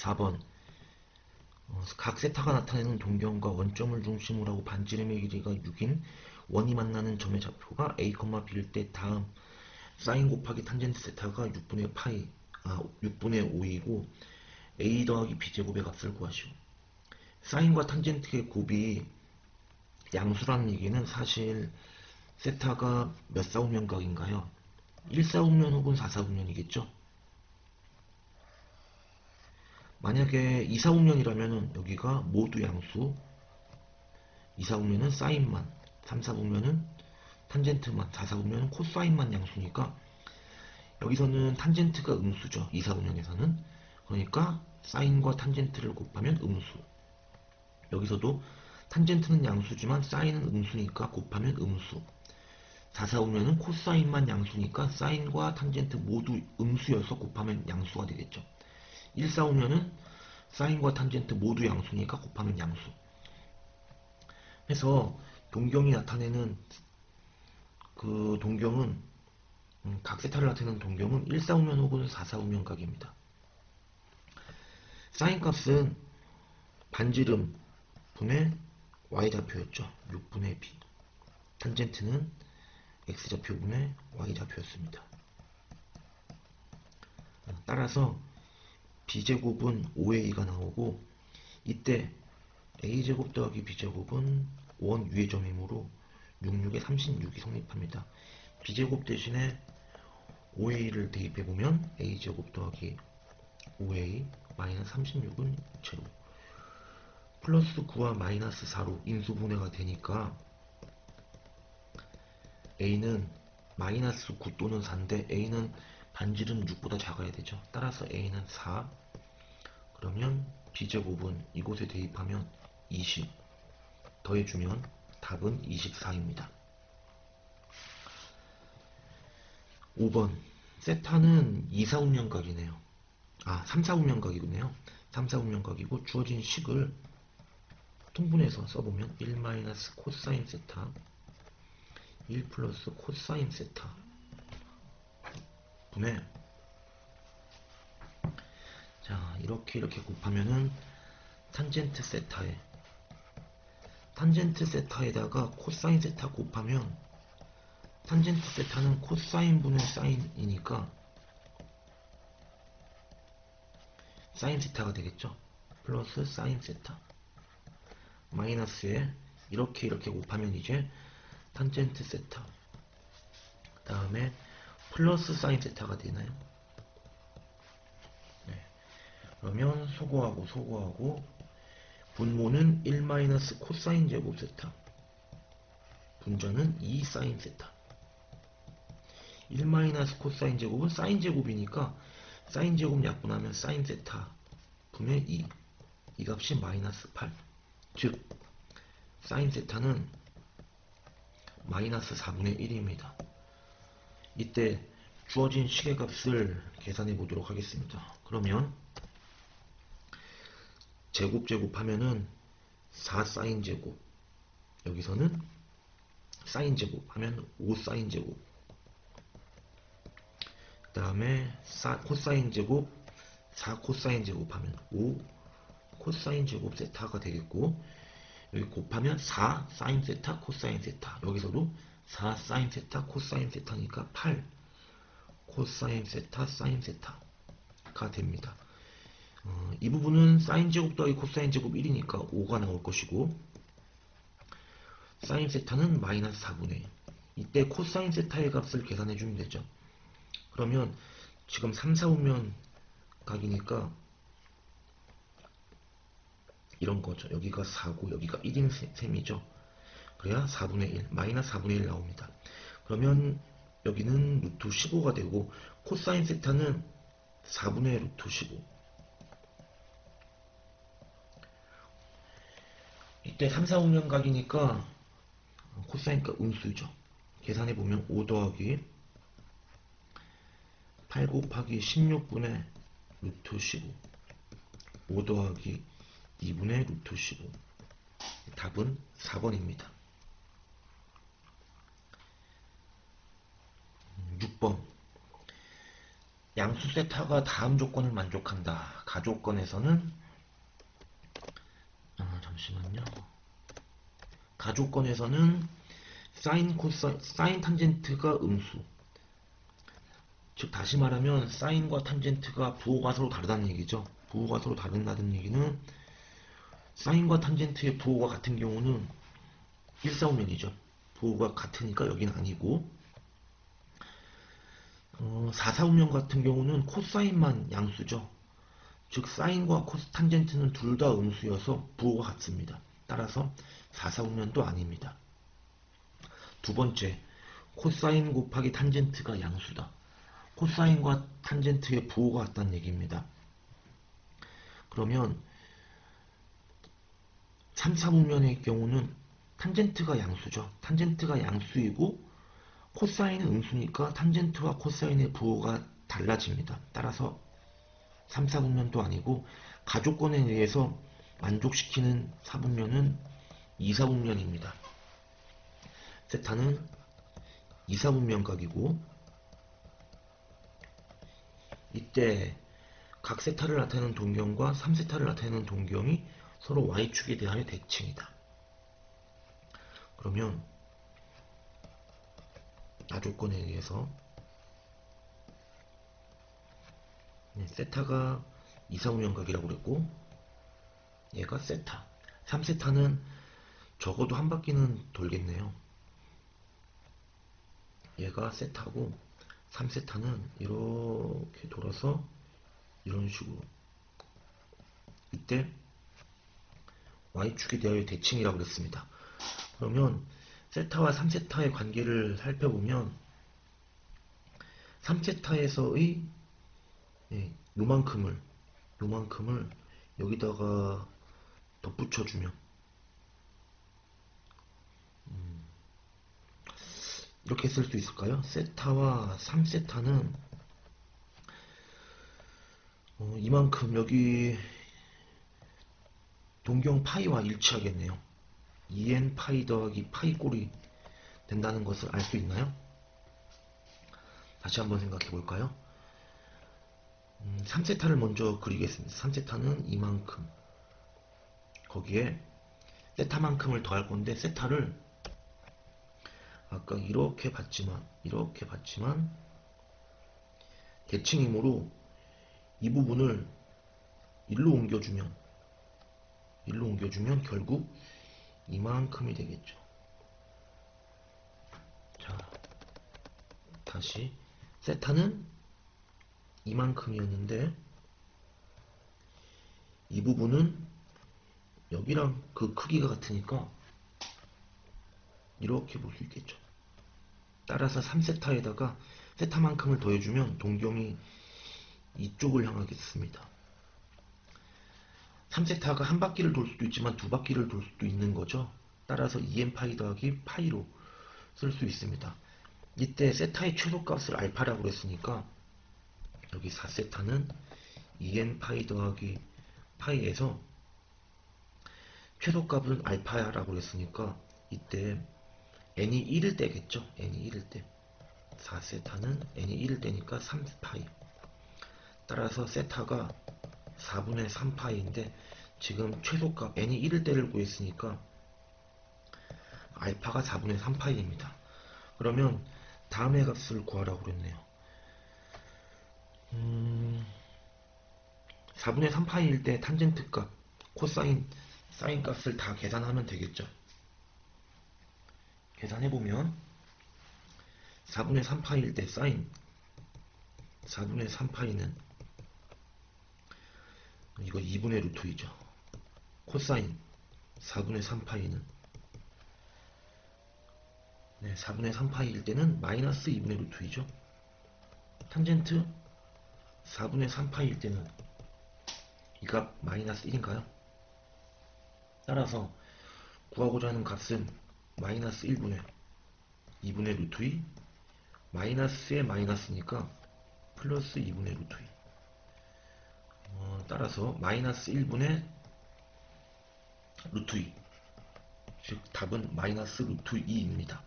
4번 어, 각 세타가 나타내는 동경과 원점을 중심으로 하고 반지름의 길이가 6인 원이 만나는 점의 좌표가 a, b일 때 다음 사인 곱하기 탄젠트 세타가 6분의 파이 아 6분의 5이고 a 더하기 b제곱의 값을 구하시오. 사인과 탄젠트의 곱이 양수라는 얘기는 사실 세타가 몇 사분면각인가요? 1사분면 혹은 4사분면이겠죠? 만약에 2사분면이라면 여기가 모두 양수 2사분면은 사인만 3사분면은 탄젠트만 4사분면은 코사인만 양수니까 여기서는 탄젠트가 음수죠 2사분면에서는. 그러니까 사인과 탄젠트를 곱하면 음수. 여기서도 탄젠트는 양수지만 사인은 음수니까 곱하면 음수. 4사분면은 코사인만 양수니까 사인과 탄젠트 모두 음수여서 곱하면 양수가 되겠죠 1사오면은 사인과 탄젠트 모두 양수니까 곱하면 양수. 해서 동경이 나타내는 그 동경은 음, 각세타를 나타내는 동경은 1사오면 혹은 4사오면 각입니다. 사인 값은 반지름 분의 y좌표였죠. 6분의 b. 탄젠트는 x좌표분의 y좌표였습니다. 따라서 b제곱은 5a가 나오고 이때 a제곱 더하기 b제곱은 원 위의 점이므로 66에 36이 성립합니다. b제곱 대신에 5a를 대입해보면 a제곱 더하기 5a 마이너스 36은 제로 플러스 9와 마이너스 4로 인수분해가 되니까 a는 마이너스 9 또는 4인데 a는 반지름 6보다 작아야 되죠. 따라서 a는 4 그러면 b제곱은 이곳에 대입하면 20 더해주면 답은 24입니다. 5번 세타는 2, 4, 운명각이네요. 아 3, 4, 운명각이군요. 3, 4, 운명각이고 주어진 식을 통분해서 써보면 1 마이너스 코사인 세타 1 플러스 코사인 세타 분의 자 이렇게 이렇게 곱하면은 탄젠트 세타에 탄젠트 세타에다가 코사인 세타 곱하면 탄젠트 세타는 코사인 분의 사인이니까 사인 세타가 되겠죠? 플러스 사인 세타. 마이너스에 이렇게 이렇게 곱하면 이제 탄젠트 세타. 그 다음에 플러스 사인 세타가 되나요? 그러면 소거하고 소거하고 분모는 1 마이너스 코사인 제곱 세타 분자는 2 사인 세타 1 마이너스 코사인 제곱은 사인 제곱이니까 사인 제곱 약분하면 사인 세타 분의 2. 이 값이 마이너스 8. 즉 사인 세타는 마이너스 4분의 1입니다. 이때 주어진 시계값을 계산해 보도록 하겠습니다. 그러면 제곱 제곱 하면은 4 사인 제곱. 여기서는 사인 제곱 하면 5 사인 제곱. 그 다음에 코사인 제곱 4 코사인 제곱 하면 5 코사인 제곱 세타가 되겠고 여기 곱하면 4 사인 세타 코사인 세타. 여기서도 4 사인 세타 코사인 세타니까 8 코사인 세타 사인 세타가 됩니다. 어, 이 부분은 사인 제곱 더하기 코사인 제곱 1이니까 5가 나올 것이고 사인 세타는 마이너스 4분의 1 이때 코사인 세타의 값을 계산해 주면 되죠. 그러면 지금 3, 4오면 각이니까 이런 거죠. 여기가 4고 여기가 1인 셈이죠 그래야 4분의 1 마이너스 4분의 1 나옵니다 그러면 여기는 루트 15가 되고 코사인 세타는 4분의 루트 15 이때 3, 4, 5년 각이니까 코사인값 음수죠. 계산해보면 5 더하기 8 곱하기 16분의 루트 15 5 더하기 2분의 루트 15 답은 4번입니다. 6번 양수 세 타가 다음 조건을 만족한다. 가조건에서는 아, 잠시만요. 가조건에서는 사인 코사 사인 탄젠트가 음수. 즉 다시 말하면 사인과 탄젠트가 부호가 서로 다르다는 얘기죠. 부호가 서로 다른다는 얘기는 사인과 탄젠트의 부호가 같은 경우는 일사오면이죠. 부호가 같으니까 여기는 아니고 어, 4사우면 같은 경우는 코사인만 양수죠. 즉 사인과 코스 탄젠트는 둘 다 음수여서 부호가 같습니다. 따라서 4사우면도 아닙니다. 두 번째, 코사인 곱하기 탄젠트가 양수다. 코사인과 탄젠트의 부호가 같다는 얘기입니다. 그러면 3, 4분면의 경우는 탄젠트가 양수죠. 탄젠트가 양수이고 코사인은 음수니까 탄젠트와 코사인의 부호가 달라집니다. 따라서 3, 4분면도 아니고 가족권에 의해서 만족시키는 4분면은 2, 4분면입니다. 세타는 2, 4분면각이고 이때 각 세타를 나타내는 동경과 3세타를 나타내는 동경이 서로 y축에 대하여 대칭이다. 그러면 나 조건에 의해서. 네, 세타가 이상우연각이라고 그랬고 얘가 세타. 3세타는 적어도 한 바퀴는 돌겠네요. 얘가 세타고 3세타는 이렇게 돌아서 이런 식으로. 이때 y축에 대하여 대칭이라고 그랬습니다. 그러면 세타와 3세타의 관계를 살펴보면 3세타에서의 예, 요만큼을 요만큼을 여기다가 덧붙여주면 음, 이렇게 쓸 수 있을까요? 세타와 3세타는 어, 이만큼 여기 동경 파이와 일치하겠네요. 2n 파이 더하기 파이 꼴이 된다는 것을 알 수 있나요? 다시 한번 생각해 볼까요? 음, 3세타를 먼저 그리겠습니다. 3세타는 이만큼 거기에 세타만큼을 더할 건데 세타를 아까 이렇게 봤지만 이렇게 봤지만 대칭이므로 이 부분을 일로 옮겨주면 일로 옮겨주면 결국 이만큼이 되겠죠. 자, 다시 세타는 이만큼이었는데 이 부분은 여기랑 그 크기가 같으니까 이렇게 볼 수 있겠죠. 따라서 3세타에다가 세타만큼을 더해주면 동경이 이쪽을 향하겠습니다. 3세타가 한 바퀴를 돌 수도 있지만 두 바퀴를 돌 수도 있는 거죠. 따라서 2n 파이 더하기 파이로 쓸 수 있습니다. 이때 세타의 최소값을 알파라고 그랬으니까 여기 4세타는 2n 파이 더하기 파이에서 최소값은 알파라고 그랬으니까 이때 n이 1일 때겠죠. n이 1일 때 4세타는 n이 1일 때니까 3파이 따라서 세타가 4분의 3파이인데 지금 최소값 n이 1일 때를 구했으니까 알파가 4분의 3파이입니다. 그러면 다음의 값을 구하라고 그랬네요. 음, 4분의 3파이일 때 탄젠트 값, 코사인, 사인 값을 다 계산하면 되겠죠. 계산해보면 4분의 3파이일 때 사인 4분의 3파이는 이거 2분의 루트 2죠. 코사인 4분의 3파이는 네, 4분의 3파이일 때는 마이너스 2분의 루트 2죠. 탄젠트 4분의 3파이일 때는 이 값 마이너스 1인가요? 따라서 구하고자 하는 값은 마이너스 1분의 2분의 루트 2 마이너스의 마이너스니까 플러스 2분의 루트 2 어, 따라서 마이너스 1분의 루트 2 즉 답은 마이너스 루트 2입니다